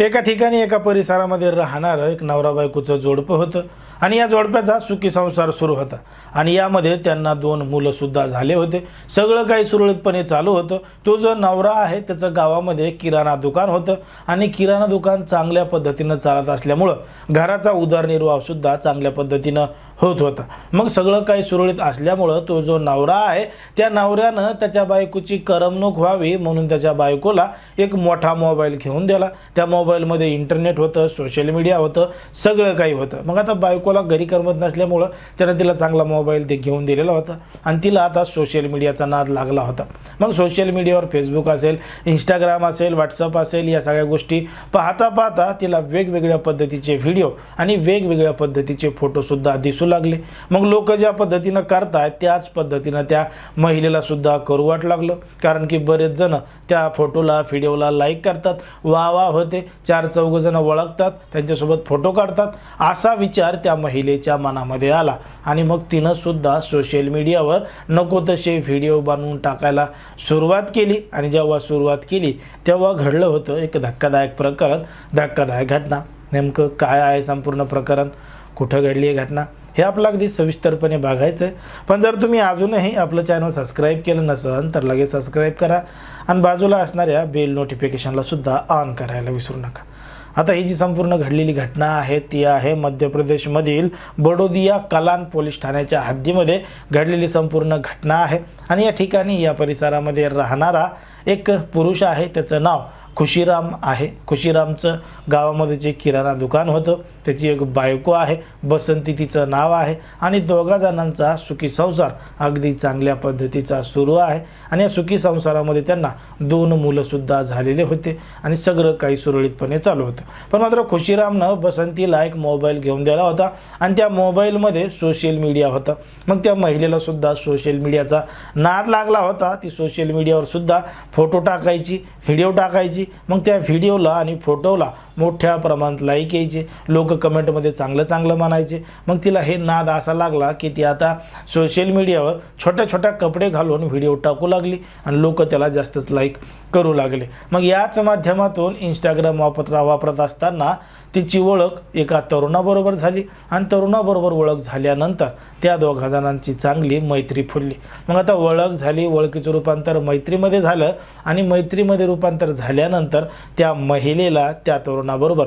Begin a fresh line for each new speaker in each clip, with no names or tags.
एका ठिकाणी एका परिसरामध्ये राहणारं एक नवरा बायकोचं जोडपं होतं. आणि या जोडप्याचा सुखी संसार सुरू होता. आणि यामध्ये त्यांना दोन मुलंसुद्धा झाले होते. सगळं काही सुरळीतपणे चालू होतं. तो जो नवरा आहे त्याचं गावामध्ये किराणा दुकान होतं. आणि किराणा दुकान चांगल्या पद्धतीनं चालत असल्यामुळं घराचा उदरनिर्वाहसुद्धा चांगल्या पद्धतीनं होत होता. मग सगळं काही सुरळीत असल्यामुळं तो जो नवरा आहे त्या नवऱ्यानं त्याच्या बायकोची करमणूक व्हावी म्हणून त्याच्या बायकोला एक मोठा मोबाईल घेऊन दिला. त्या मोबाईलमध्ये इंटरनेट होतं सोशल मीडिया होतं सगळं काही होतं. मग आता बायकोला घरी करमत नसल्यामुळं त्यानं तिला चांगला मोबाईल ते घेऊन दिलेला होता आणि तिला आता सोशल मीडियाचा नाद लागला होता. मग सोशल मीडियावर फेसबुक असेल इंस्टाग्राम असेल व्हॉट्सअप असेल या सगळ्या गोष्टी पाहता पाहता तिला वेगवेगळ्या पद्धतीचे व्हिडिओ आणि वेगवेगळ्या पद्धतीचे फोटोसुद्धा दिसून दिसू लागले. मग लोक ज्या पद्धतीनं करतात त्याच पद्धतीनं त्या महिलेला सुद्धा करू वाट लागलं. कारण की बरेच जण त्या फोटोला व्हिडिओला लाईक करतात. वा वा होते. चार चौघ जण ओळखतात त्यांच्यासोबत फोटो काढतात. असा विचार त्या महिलेच्या मनामध्ये आला. आणि मग तिनं सुद्धा सोशल मीडियावर नको तसे व्हिडिओ बनवून टाकायला सुरुवात केली. आणि जेव्हा सुरुवात केली तेव्हा घडलं होतं एक धक्कादायक प्रकरण धक्कादायक घटना. नेमकं काय आहे संपूर्ण प्रकरण? कुठं घडली आहे घटना? हे आपलं अगदी सविस्तरपणे बघायचं आहे पण जर तुम्ही अजूनही आपलं चॅनल सबस्क्राईब केलं नसेल तर लगेच सबस्क्राईब करा. आणि बाजूला असणाऱ्या बेल नोटिफिकेशनला सुद्धा ऑन करायला विसरू नका. आता ही जी संपूर्ण घडलेली घटना आहे ती आहे मध्य प्रदेशमधील बडोदिया कलान पोलीस ठाण्याच्या हद्दीमध्ये घडलेली संपूर्ण घटना आहे. आणि या ठिकाणी या परिसरामध्ये राहणारा एक पुरुष आहे त्याचं नाव खुशीराम आहे. खुशीरामचं गावामध्ये जे किराणा दुकान होतं त्याची एक बायको आहे बसंती तिचं नाव आहे आणि दोघा जणांचा सुखी संसार अगदी चांगल्या पद्धतीचा सुरू आहे. आणि या सुखी संसारामध्ये त्यांना दोन मुलंसुद्धा झालेले होते आणि सगळं काही सुरळीतपणे चालू होतं. पण मात्र खुशीरामनं बसंतीला एक मोबाईल घेऊन दिला होता आणि त्या मोबाईलमध्ये सोशल मीडिया होता. मग त्या महिलेला सुद्धा सोशल मीडियाचा नाद लागला होता. ती सोशल मीडियावर सुद्धा फोटो टाकायची व्हिडिओ टाकायची. मग त्या व्हिडिओला आणि फोटोला मोठ्या प्रमाणात लाईक यायचे. लोक कमेंटमध्ये चांगलं चांगलं म्हणायचे. मग तिला हे नाद असा लागला की ती आता सोशल मीडियावर छोट्या छोट्या कपडे घालून व्हिडिओ टाकू लागली आणि लोक त्याला जास्तच लाईक करू लागले. मग याच माध्यमातून इंस्टाग्राम वापरा वापरत असताना तिची ओळख एका तरुणाबरोबर झाली आणि तरुणाबरोबर ओळख झाल्यानंतर त्या दोघा जणांची चांगली मैत्री फुलली. मग आता ओळख झाली ओळखीचं रूपांतर मैत्रीमध्ये झालं आणि मैत्रीमध्ये रूपांतर झाल्यानंतर त्या महिलेला त्या तरुणाबरोबर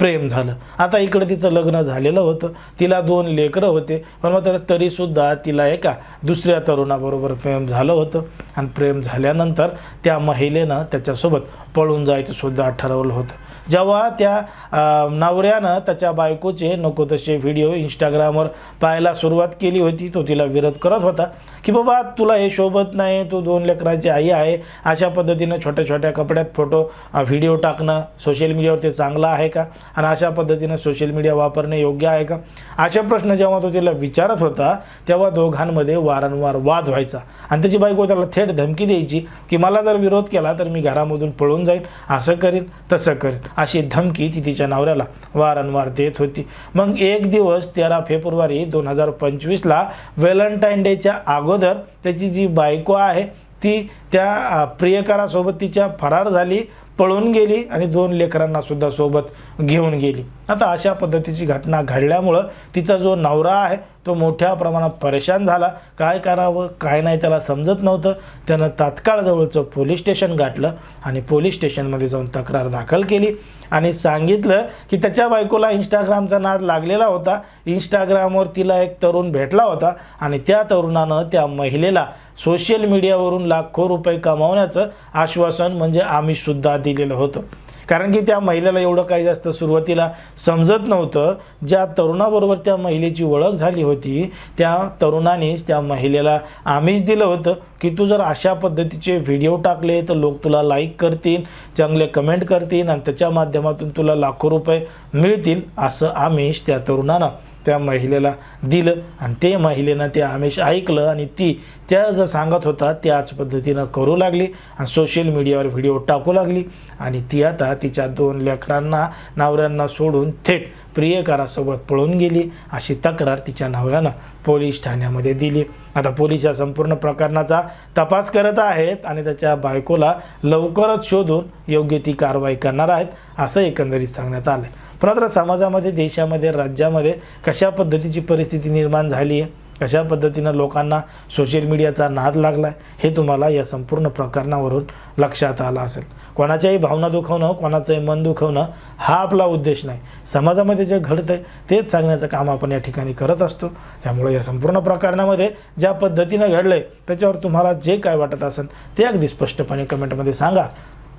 प्रेम झालं. आता इकडे तिचं लग्न झालेलं होतं. तिला दोन लेकरं होते. पण मात्र तरीसुद्धा तिला एका दुसऱ्या तरुणाबरोबर प्रेम झालं होतं. आणि प्रेम झाल्यानंतर त्या महिलेनं त्याच्यासोबत पळून जायचं सुद्धा ठरवलं होतं. जेव्हा त्या नवऱ्यानं त्याच्या बायकोचे नको तसे व्हिडिओ इंस्टाग्रामवर पाहायला सुरुवात केली होती तो तिला विरोध करत होता की बाबा तुला हे शोभत नाही तू दोन लेकराची आई आहे. अशा पद्धतीनं छोट्या छोट्या कपड्यात फोटो व्हिडिओ टाकणं सोशल मीडियावर ते चांगलं आहे का? आणि अशा पद्धतीनं सोशल मीडिया वापरणे योग्य आहे का? अशा प्रश्न जेव्हा तो तिला विचारत होता तेव्हा दोघांमध्ये वारंवार वाद व्हायचा. आणि त्याची बायको त्याला थेट धमकी द्यायची की मला जर विरोध केला तर मी घरामधून पळून जाईन असं करीन तसं करीन. अशी धमकी ती तिच्या नवऱ्याला वारंवार देत होती. मग एक दिवस तेरा फेब्रुवारी दोन हजार पंचवीसला व्हॅलेंटाईन डेच्या अगोदर त्याची जी बायको आहे ती त्या प्रियकरासोबत तिच्या फरार झाली. पळून गेली आणि दोन लेकरांना सुद्धा सोबत घेऊन गेली. आता अशा पद्धतीची घटना घडल्यामुळं तिचा जो नवरा आहे तो मोठ्या प्रमाणात परेशान झाला. काय करावं काय नाही त्याला समजत नव्हतं. त्यानं तात्काळ जवळचं पोलीस स्टेशन गाठलं आणि पोलीस स्टेशनमध्ये जाऊन तक्रार दाखल केली आणि सांगितलं की त्याच्या बायकोला इंस्टाग्रामचा नाद लागलेला होता. इंस्टाग्रामवर तिला एक तरुण भेटला होता आणि त्या तरुणानं त्या महिलेला सोशल मीडियावरून लाखो रुपये कमावण्याचं आश्वासन म्हणजे आम्हीसुद्धा दिलेलं होतं. कारण की त्या महिलेला एवढं काही जास्त सुरुवातीला समजत नव्हतं. ज्या तरुणाबरोबर त्या महिलेची ओळख झाली होती त्या तरुणानेच त्या महिलेला आमिष दिलं होतं की तू जर अशा पद्धतीचे व्हिडिओ टाकले तर लोक तुला लाईक करतील चांगले कमेंट करतील आणि त्याच्या माध्यमातून तुला लाखो रुपये मिळतील असं आमिष त्या तरुणानं त्या महिलेला दिलं. आणि ते महिलेनं ते आमिष ऐकलं आणि ती त्या जर सांगत होता त्याच पद्धतीनं करू लागली आणि सोशल मीडियावर व्हिडिओ टाकू लागली. आणि ती आता तिच्या दोन लेकरांना नवऱ्यांना सोडून थेट प्रियकारासोबत पळून गेली. अशी तक्रार तिच्या नवऱ्यानं पोलीस ठाण्यामध्ये दिली. आता पोलीस या संपूर्ण प्रकरणाचा तपास करत आहेत आणि त्याच्या बायकोला लवकरच शोधून योग्य ती कारवाई करणार आहेत असं एकंदरीत सांगण्यात आलं मात्र समाजामध्ये देशामध्ये राज्यामध्ये कशा पद्धतीची परिस्थिती निर्माण झाली आहे कशा पद्धतीनं लोकांना सोशल मीडियाचा नाद लागला आहे हे तुम्हाला या संपूर्ण प्रकरणावरून लक्षात आलं असेल. कोणाच्याही भावना दुखवणं कोणाचंही मन दुखवणं हा आपला उद्देश नाही. समाजामध्ये जे घडतं आहे तेच सांगण्याचं काम आपण या ठिकाणी करत असतो. त्यामुळे या संपूर्ण प्रकरणामध्ये ज्या पद्धतीनं घडलं आहे त्याच्यावर तुम्हाला जे काय वाटत असेल ते अगदी स्पष्टपणे कमेंटमध्ये सांगा.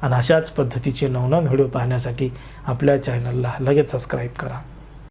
आणि अशाच पद्धतीचे नवनवीन व्हिडिओ पाहण्यासाठी आपल्या चॅनलला लगेच सबस्क्राईब करा.